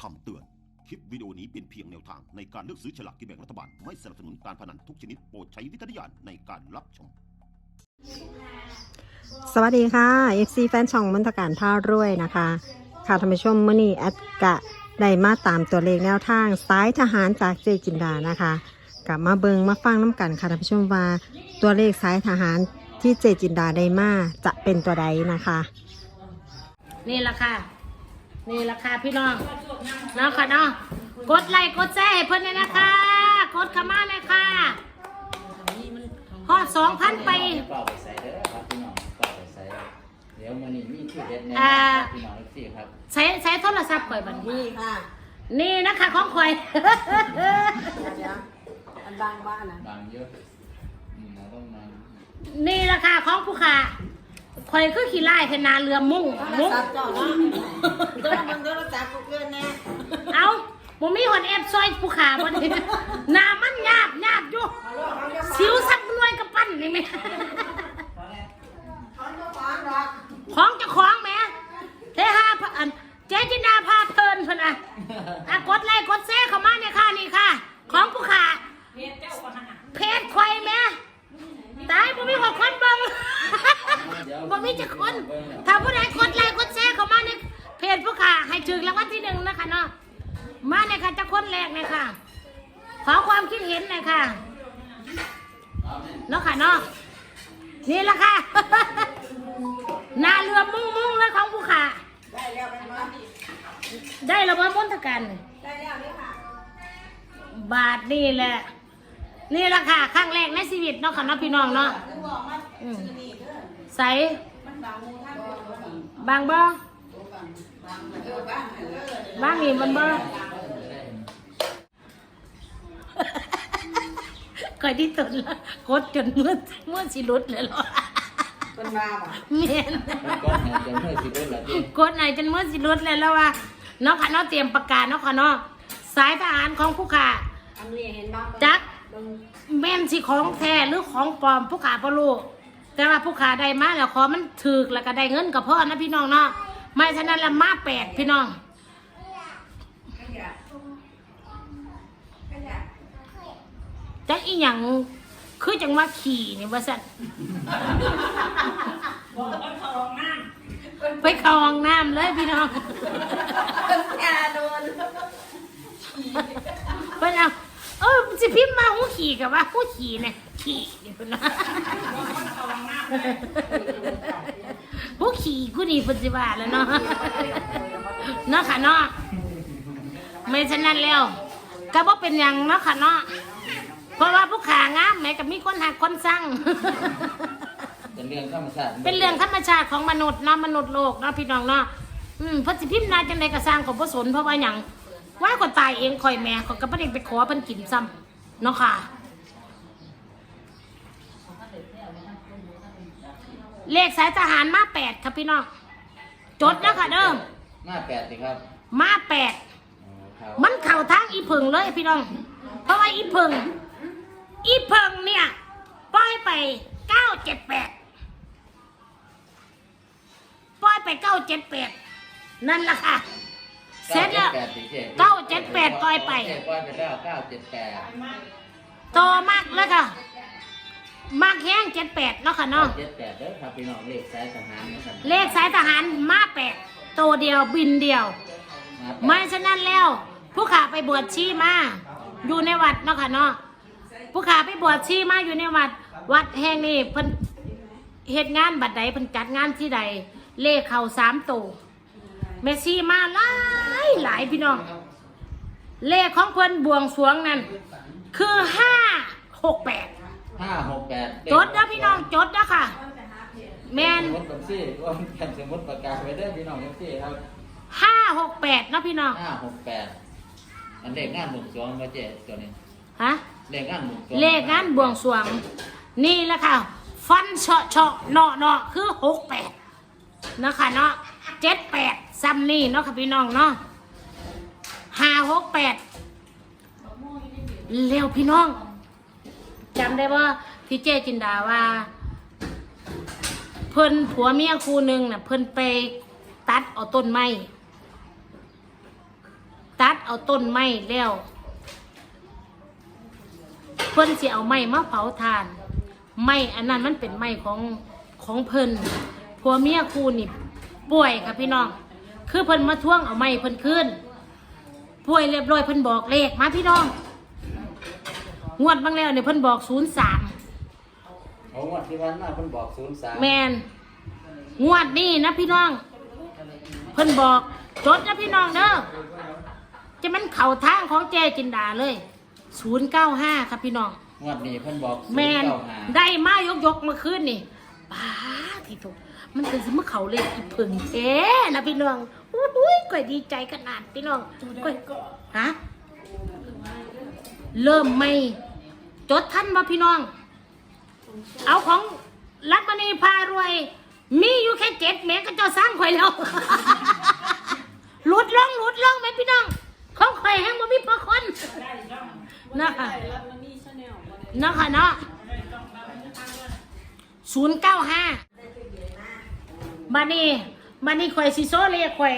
คำเตือน คลิปวิดีโอนี้เป็นเพียงแนวทางในการเลือกซื้อฉลากกินแบ่งรัฐบาล ไม่สนับสนุนการพนันทุกชนิดโปรดใช้วิจารณญาณในการรับชม สวัสดีค่ะ FC แฟนช่องมนตการท่ารวยนะคะ ค่ะท่านผู้ชมมื่อนี้แอดกะได้มาตามตัวเลขแนวทางสายทหารจากเจจินดานะคะกลับมาเบิงมาฟังน้ำกันค่ะท่านผู้ชมว่าตัวเลขสายทหารที่เจจินดาได้มาจะเป็นตัวใดนะคะ นี่แหละค่ะ นี่แหละค่ะพี่น้องเนาะค่ะเนาะกดไลค์กดแชร์ให้เพื่อนเลยนะคะกดเข้ามาเลยค่ะฮอดสองพันไปเปล่าไปใส่เด้อครับพี่น้องเปล่าไปใส่เดี๋ยวมันนี่มีที่เด็ดแน่อ่าพี่น้องสิครับใช้ใช้โทรศัพท์ข่อยบัดนี้นี่นะคะของข่อยอันบางบ้านนะบางเยอะอืมเราต้องมานี่แหละค่ะของผู้ขา ข่อยคือขี้ไล่เพนนาเรือมุ่งมุ่งเจ้าเนาะก็มันโทรศัพท์กูเกินแน่เอาผมมีหอนแอบซอยผู้ขาบัดนี้หน้ามันหยาบหยาบอยู่สิวสักหน่วยกระปั้นนี่ไหม ของเจะของแหม่เทหาพะอันเจจินดาพาเพลินพนอะอะกดไลค์กดแชร์เข้ามาเนี่ยค่ะนี่ค่ะ ของผู้ขาเพจควายแหม่ตายบ่มีหกคนเบิ่ง บ่ มีจะคน ถ้าผู้ใดกดไลค์กดแชร์เข้ามาในเพจผู้ขาให้ถึงรางวัลที่หนึ่งนะคะเนาะ มาเนี่ยค่ะจะคนแรกเลยค่ะ ขอความคิดเห็นหน่อยค่ะ เนาะค่ะเนาะ นี่แหละค่ะ หนาเรือมุ่งมุ่งเลยของผู้ขาได้แล้วไปมาได้ระเบิดมนตกัน ได้แล้วนี่ค่ะ บาทนี่แหละ นี่แหละค่ะครั้งแรกในชีวิตเนาะค่ะเนาะพี่น้องเนาะอืมใส บางบ่บางนี่มันบ่เคยที่ตุนแล้วกดจนเมื่อเมื่อสิหลุดเลยหรอเป็นมาบ่เมียนก็ให้จำเมื่อสิบเอ็ดละที่กดไหนจนมือสิหลุดเลยแล้วว่าเนาะค่ะเนาะเตรียมประกาศเนาะค่ะเนาะสายทหารของผู้ข่าจักแม่นสิของแท้หรือของปลอมผู้ข่าบ่รู้ แต่ว่าผู้ขาได้มาแล้วขอมันถึกแล้วก็ได้เงินกับพ่อนะพี่น้องเนาะไม่ฉะนั้นละมาแปดพี่น้องจักอีหยังคือจังว่าขี่นี่ว่าสั่นไปเข้าห้องน้ำเลยพี่น้องแกโดนเพิ่นเอาเออ สิพิมพ์มาหูขี่กับว่าหูขี่เนี่ยขี่นี่เพิ่นว่าหูขี่กูนี่เพิ่นสิว่าแล้วเนาะเนาะค่ะเนาะไม่ฉะนั้นแล้วก็บ่เป็นหยังเนาะค่ะเนาะเพราะว่าผู้ขางามแหม้ก็มีคนหักคนสั่งเป็นเรื่องธรรมชาติเป็นเรื่องธรรมชาติของมนุษย์เนาะมนุษย์โลกเนาะพี่น้องเนาะอืมเพอสิพิมพ์นายจังไดก็สร้างของบ่สนเพราะว่าหยัง ว่าก็ตายเองคอยแม่เขาก็บ่ได้ไปขอเพิ่นกินซ้ำเนาะค่ะ เลขสายทหารมาแปดครับพี่น้องจดนะค่ะเด้อหน้าแปดสิครับมาแปดอ๋อครับมันเข่าทางอีเพิงเลยพี่น้อง เพราะว่าอีเพิง อีเพิงเนี่ยปล่อยไปเก้าเจ็ดแปดปล่อยไปเก้าเจ็ดแปดนั่นแหละค่ะ เสร็จแล้วก้าจ็ดแปดสิจ๊เก้าเจ็ดแปดปล่อยไปเจ็ดปล่อยไปแล้วเก้าเจ็ดแปดต่อมากแล้วค่ะมากแห้งเจ็ดแปดเนาะค่ะเก้าเนาะเจ็ดแปดเด้อครับพี่น้องเลขสายทหารนะครับเลขสายทหารมาแปดตัวเดียวบินเดียว ไม่ฉะนั้นแล้ว ผู้ขาไปบวชชีมาอยู่ในวัดเนาะค่ะเนาะผู้ขาไปบวชชีมาอยู่ในวัด วัดแห่งนี้เพิ่นเหตุงานบัดใดเพิ่นจัดงานที่ใดเลขเขาสามตัว เมสซี่มาหลายหลายพี่น้อง เลขของเพิ่นบวงสรวงนั่น คือห้าหกแปดห้าหกแปดจดนะพี่น้องจดนะค่ะ แมนสมุดกับซี่ว่าแผ่นสมุดประกาศไว้เด้อพี่น้องกับซี่ครับห้าหกแปดนะพี่น้องห้าหกแปดอันเลขงานหมุกสวงมาเจ๊ตัวนี้ฮะเลขงานหมุกสวงเลขงานบวงสรวง นี่แหละค่ะ ฟันเฉาะเฉาะเนาะเนาะคือหกแปดนะคะเนาะเจ็ดแปด ซัมนี่เนาะค่ะพี่น้องเนาะห้าหกแปดเร็วพี่น้องจำได้ว่าที่เจจินดาว่า เพิ่นผัวเมียคู่หนึ่งน่ะ เพิ่นไปตัดเอาต้นไม้ตัดเอาต้นไม้แล้ว เพิ่นสิเอาไม้มาเผาทาน ไม้อันนั้นมันเป็นไม้ของของเพิ่นผัวเมียคู่นี่ป่วยค่ะพี่น้อง คือเพิ่นมาท่วงเอาไม้เพิ่นขึ้นป่วยเรียบร้อยเพิ่นบอกเลขมาพี่น้อง งวดบางแล้วเนี่ยเพิ่นบอกศูนย์สามเอางวดที่วันมาเพิ่นบอกศูนย์สามแมนงวดนี้นะพี่น้อง เพิ่นบอกจดนะพี่น้องเด้อจะมันเข่าทางของเจจินดาเลยศูนย์เก้าห้าครับพี่น้องงวดนี้เพิ่นบอกศูนแมย์นเก้าห้าได้มายกยกๆเมื่อคืนนี่ ป้าที่ถูกมันเป็นสมอเขาเลยอีผึ่งเอ๊นะพี่น้องอุ้ยก่อยดีใจขนาดพี่น้องก่อยฮะเริ่มไม่ จดท่านมาพี่น้อง เอาของรัตมณีพารวย มีอยู่แค่เจ็ดเมตรก็เจะสร้างข่อยแล้วหลุดล่องหลุดล่องไหมพี่น้องของข่อยแห้งบ่มีพอคนนะคะนะคะเนาะ ศูนย์เก้าห้าบันนี้บันนี้ข่อยสิโซเรียกข่อย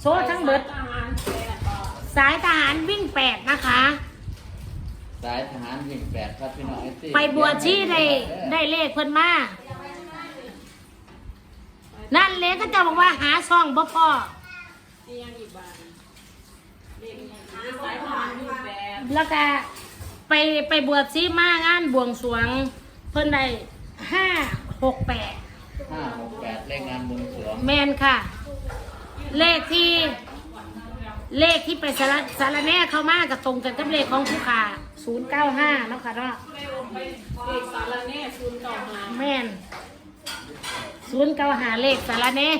โซทั้งเบิด สายทหารวิ่งแปดนะคะ สายทหารวิ่งแปดครับพี่น้อง FC ไปบวชชีได้ได้เลขเพิ่นมา นั่นเลยก็จะบอกว่าหาซองบ่พอแล้วก็ไปไปบวชชีมางานบวงสรวง เพิ่นได้ ห้าหกแปดห้าหกแปดเลขงานบุญสรวงแมนค่ะ เลขที่ เลขที่ไปสารสารแหน่เข้ามากับตรงกันกับเลขของผู้ขาศูนย์เก้าห้าเนาะค่ะเนาะแม่นศูนย์เก้าหาเลขสารแหน่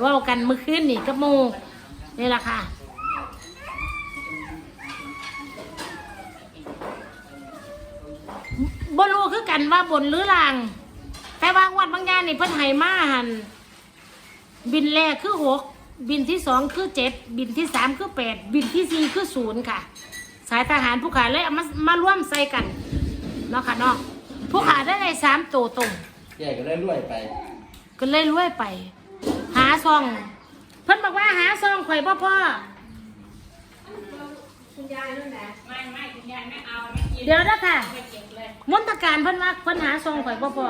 เว่ากันเมื่อคืนนี่กับหมูนี่แหละค่ะ บรู้คือกันว่าบนหรือล่าง แต่ว่างวดบางอย่างนี่เพิ่นให้มาหันบินแรกคือหกบินที่สองคือเจ็ดบินที่สามคือแปดบินที่สี่คือศูนย์ค่ะ สายทหารผู้ขาเลยเอามามาร่วมใส่กันเนาะค่ะเนาะผู้ขาได้ในสามตัวตรงใหญ่ก็ได้รวยไป ก็เลยรวยไป หาซอง เพิ่นบอกว่าหาซองข่อยพ่อ พ่อเดี๋ยวนะค่ะมนตการเพิ่นว่าเพิ่นหาซองข่อยพ่อพ่อ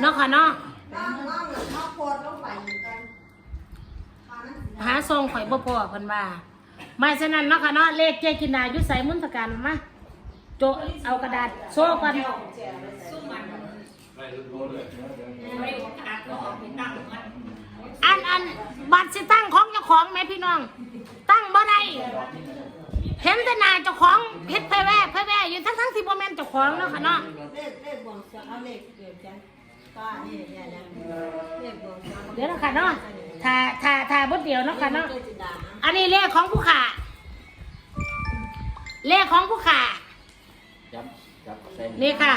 เนาะค่ะเนาะหาซองข่อยพ่อพ่อเพิ่นว่าไม่ฉะนั้นเนาะค่ะเนาะเลขเจ๊กินดาอยู่ใส่มนตการมาโจเอากระดาษโซ่กันอันอันบัตรสิตั้งของเจ้าของไหมพี่น้อง ตั้งบ่ได้เห็นแต่หนาเจ้าของเพชรแพ่แว่แพ่แว่อยู่ทั้งทั้งที่บ่แม่นเจ้าของเนาะค่ะเนาะเลขเลขบวงสรวงเอาเลขเดี๋ยวจะก็นี่เนี่ยเนี่ยเลขบวงสรวงเดี๋ยวเนาะค่ะเนาะถ้าถ้าถ้าบ่เดียวเนาะค่ะเนาะเจจิดาอันนี้เลขของผู้ขาเลขของผู้ขาจับจับใส่นี่ค่ะ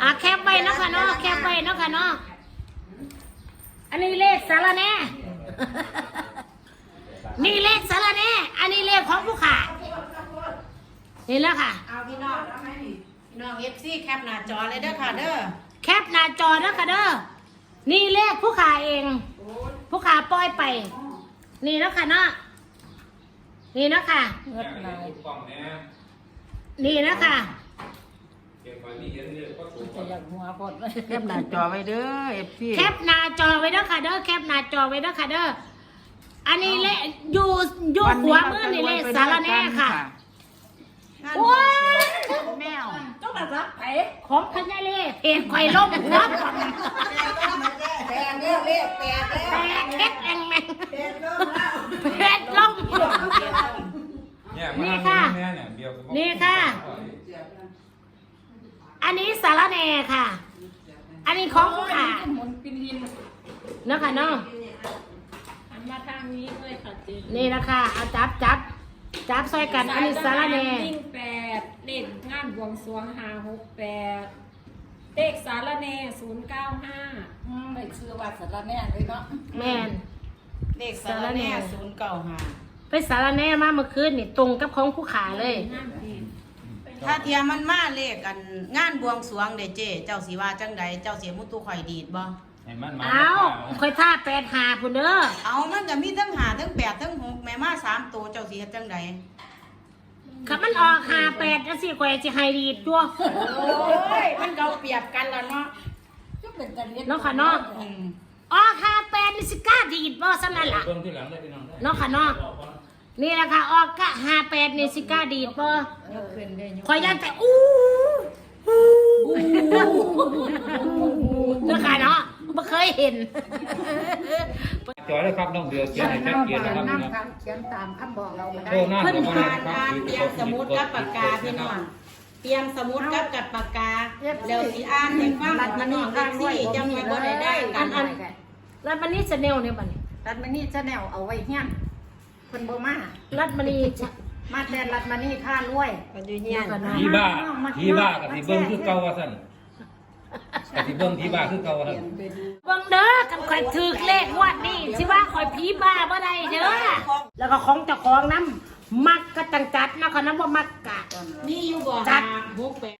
อะแคปไว้เนาะค่ะเนาะแคปไว้เนาะค่ะเนาะ อันนี้เลขสารแหน่ นี่เลขสารแหน่อันนี้เลขของผู้ขานี่แล้วค่ะ เอาพี่น้องพี่น้องเอฟซีแคปหน้าจอเลยเด้อค่ะเด้อแคปหน้าจอนะค่ะเด้อนี่เลขผู้ขาเองผู้ขาปล่อยไป นี่แล้วค่ะเนาะนี่นะค่ะ เงินนายกล่องเนี้ยนี่นะค่ะ เก็บไว้นี่เห็นเลยก็ถูกจะอยากหัวพดเลย แคปหน้าจอไว้เด้อเอฟซีแคปหน้าจอไว้เด้อค่ะเด้อแคปหน้าจอไว้เด้อค่ะเด้อ อันนี้เลขอยู่อยู่หัวมือนี่เลขสารแหน่ค่ะโอ้ยแมวต้องมารับไผของพญาเล่เพจข่อยล่มหัวก่อนแปดเด้อเลขแปดเด้อแตกเฮ็ดแองแมงแปดเด้อแล้วเพจล่มเนี่ยนี่มาค่ะแม่เนี่ยเดียวนี่ค่ะ อันนี้สารแหน่ค่ะ อันนี้ของผู้ขาหมุนปินลินเนาะค่ะเนาะหัน มาทางนี้เลยค่ะเจนนี่นะคะเอาจับจับจับซอยกันอันนี้สารแหน่ วิ่งแปดเลขงานบวงสรวงหาหกแปดเลขสารแน่ศูนย์เก้าห้าเลขซื้อวัดสารแน่เลยเนาะแม่น เลขสารแน่ศูนย์เก้าห้าไปสารแหน่มาเมื่อคืนนี่ตรงกับของผู้ขาเลย งานดีถ้าเทียมมันมาเลขกัน งานบวงสรวงเด้เจ้เจ้าสีว่าจังใดเจ้าเสียมุตุข่อยดีดบ่ ให้มันมาเอาค่อยท่าแปดหาพุ่นเด้อเอามันก็มีทั้งหาทั้งแปดทั้งหกแม่มาสามตัวเจ้าสิเฮ็ดจังไดขับมันออกหาแปดจะสิข่อยสิให้ดีดตัวโอ้ยมันก็เอาเปรียบกันแล้วเนาะเนาะค่ะเนาะอืมออกหาแปดนี่สิกล้าดีดบ่ซั่นนั่นล่ะ เบิ่งที่หลังได้พี่น้องได้เนาะค่ะเนาะ นี่แหละค่ะออกกะหาแปดนี่สิกล้าดีดบ่ยกขึ้นได้ยกข่อยยันแต่อู้อู้เนาะค่ะเนาะบ่เค ยเห็น จอยแล้วครับน้องเดือเขียนให้ชัดเจนนะครับพี่น้องเขียนตามคำบอกเราไม่ได้โทษหน้าเพิ่นก็บ่ได้อ่านนะครับอ่านเตรียมสมุดกับปากกาพี่น้องเตรียมสมุดกับกับปากกาแล้วสิอ่านให้ฟังพี่น้องเอฟซีจังไว้บ่ได้ได้กัอันนอันรัฐมณีชาแนลเนี่ยบัดนี้รัดมานี่จะแนวเอาไว้เฮียนเพิ่นบ่มา รัฐมณีชะ มาแทนรัดมานี่ค่ารวยก็อยู่เฮียนผีบ้าผีบ้ากับสิเบิ่งคือเก่าว่าซั่น กับสิเบิ่งผีบ้าคือเก่าว่าซั่นเบิ่งเด้อกันข่อยถือเลขงวดนี้สิว่าข่อยผีบ้าบ่ได้เด้อแล้วก็ของเจ้าของนำมักก็จังจัดเนาะค่ะนำบ่มักกะนี่อยู่บ่จัดหาหกแปด